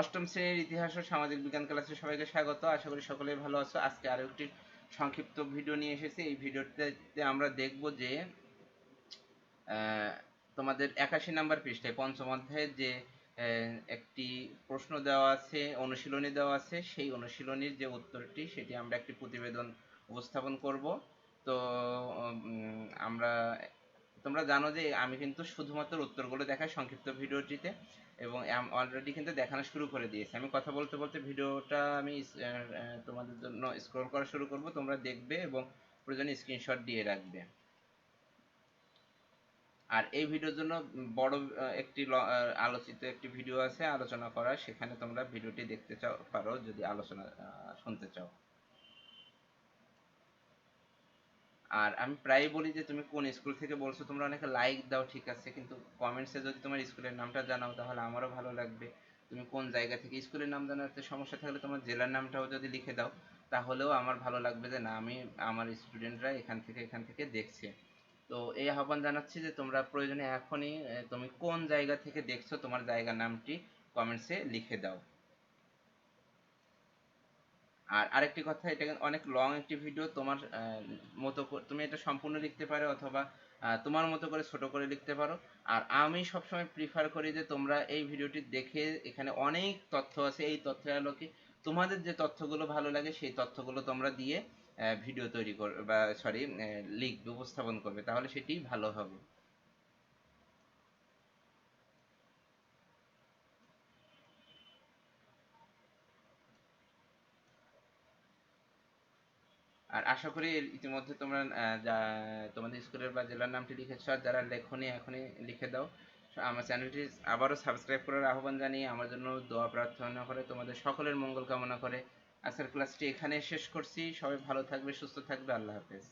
অষ্টম শ্রেণির ইতিহাস ও সামাজিক বিজ্ঞান ক্লাসে সবাইকে স্বাগত। আশা করি সকলেই ভালো আছো। আজকে আরও একটি সংক্ষিপ্ত ভিডিও নিয়ে এসেছি। এই ভিডিওতে আমরা দেখব যে তোমাদের একাশি নাম্বার পৃষ্ঠায় পঞ্চম অধ্যায়ের যে একটি প্রশ্ন দেওয়া আছে, অনুশীলনী দেওয়া আছে, সেই অনুশীলনীর যে উত্তরটি, সেটি আমরা একটি প্রতিবেদন উপস্থাপন করব। তো আমরা তোমরা জানো যে আমি কিন্তু শুধুমাত্র উত্তরগুলো দেখাই সংক্ষিপ্ত ভিডিওটিতে এবং অলরেডি কিন্তু দেখানো শুরু করে দিয়েছি। আমি কথা বলতে বলতে ভিডিওটা আমি তোমাদের জন্য স্ক্রল করা শুরু করব। তোমরা দেখবে এবং প্রয়োজনে স্ক্রিনশট দিয়ে রাখবে। আর এই ভিডিওর জন্য বড় একটি আলোচিত একটি ভিডিও আছে, আলোচনা করা। সেখানে তোমরা ভিডিওটি দেখতে চাও, পারো যদি আলোচনা শুনতে চাও। আর আমি প্রায়ই বলি যে তুমি কোন স্কুল থেকে বলছো, তোমরা অনেকে লাইক দাও, ঠিক আছে, কিন্তু কমেন্টসে যদি তোমার স্কুলের নামটা জানাও, তাহলে আমারও ভালো লাগবে। তুমি কোন জায়গা থেকে স্কুলের নাম জানাতে সমস্যা থাকলে তোমার জেলার নামটাও যদি লিখে দাও, তাহলেও আমার ভালো লাগবে যে না, আমি আমার স্টুডেন্টরা এখান থেকে এখান থেকে দেখছে। তো এই আহ্বান জানাচ্ছি যে তোমরা প্রয়োজনে এখনই তুমি কোন জায়গা থেকে দেখছ, তোমার জায়গার নামটি কমেন্টসে লিখে দাও। আর আরেকটি কথা, এটা অনেক লং একটি ভিডিও তোমার মতো তুমি এটা সম্পূর্ণ লিখতে পারো অথবা তোমার মতো করে ছোট করে লিখতে পারো। আর আমি সবসময় প্রিফার করি যে তোমরা এই ভিডিওটি দেখে এখানে অনেক তথ্য আছে, এই তথ্যের আলোকে তোমাদের যে তথ্যগুলো ভালো লাগে, সেই তথ্যগুলো তোমরা দিয়ে ভিডিও তৈরি করবে বা সরি লিখবে উপস্থাপন করবে, তাহলে সেটি ভালো হবে। আর আশা করি ইতিমধ্যে তোমরা তোমাদের স্কুলের বা জেলার নামটি লিখেছ যারা লেখনি এখনই লিখে দাও। আমার চ্যানেলটি আবারও সাবস্ক্রাইব করার আহ্বান জানিয়ে আমার জন্য দোয়া প্রার্থনা করে, তোমাদের সকলের মঙ্গল কামনা করে। আজকের ক্লাসটি এখানে শেষ করছি। সবাই ভালো থাকবে, সুস্থ থাকবে। আল্লাহ হাফেজ।